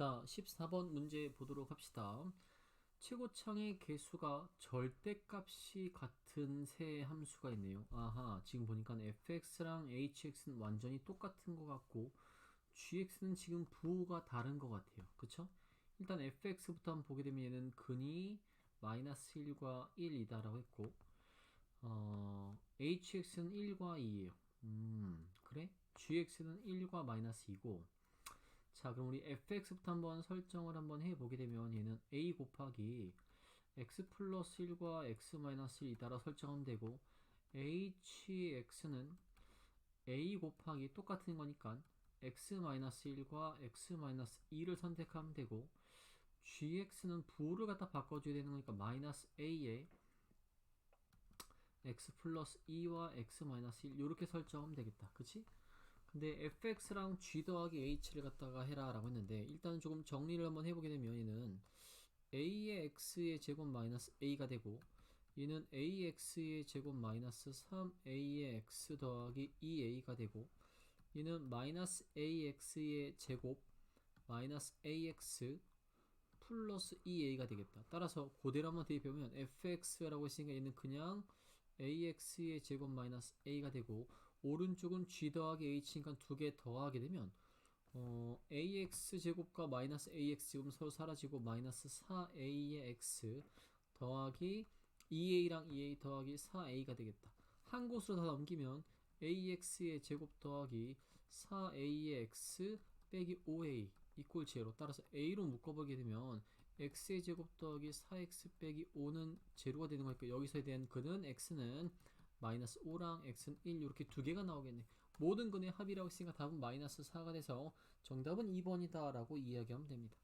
자, 14번 문제 보도록 합시다. 최고창의 개수가 절대값이 같은 세 함수가 있네요. 아하, 지금 보니까 fx랑 hx는 완전히 똑같은 것 같고 gx는 지금 부호가 다른 것 같아요. 그쵸? 일단 fx부터 한번 보게 되면 얘는 근이 마이너스 1과 1이다라고 했고 어, hx는 1과 2예요. 음, 그래? gx는 1과 마이너스 2고 자, 그럼 우리 fx부터 한번 설정을 한번 해보게 되면 얘는 a 곱하기 x 플러스 1과 x 마이너스 1 따라 설정하면 되고 hx는 a 곱하기 똑같은 거니까 x 마이너스 1과 x 마이너스 2를 선택하면 되고 gx는 부호를 갖다 바꿔줘야 되는 거니까 마이너스 a에 x 플러스 2와 x 마이너스 1 이렇게 설정하면 되겠다. 그치? 근데 fx랑 g 더하기 h를 갖다가 해라 라고 했는데 일단은 조금 정리를 한번 해보게 되면 얘는 a의 x의 제곱 마이너스 a가 되고 얘는 ax의 제곱 마이너스 3a의 x 더하기 2a가 되고 얘는 마이너스 ax의 제곱 마이너스 ax 플러스 2a가 되겠다. 따라서 그대로 한번 대입해보면 fx라고 했으니까 얘는 그냥 ax의 제곱 마이너스 a가 되고 오른쪽은 g 더하기 h니까 두 개 더하게 되면 어, ax 제곱과 마이너스 ax 제곱은 서로 사라지고 마이너스 4a의 x 더하기 2a랑 2a 더하기 4a가 되겠다. 한 곳으로 다 넘기면 ax의 제곱 더하기 4a의 x 빼기 5a 이꼴 제로 따라서 a로 묶어보게 되면 x의 제곱 더하기 4x 빼기 5는 제로가 되는 거니까 여기서에 대한 근은 x는 마이너스 5랑 x는 1 이렇게 두 개가 나오겠네. 모든 근의 합이라고 했으니까 답은 마이너스 4가 돼서 정답은 2번이다 라고 이야기하면 됩니다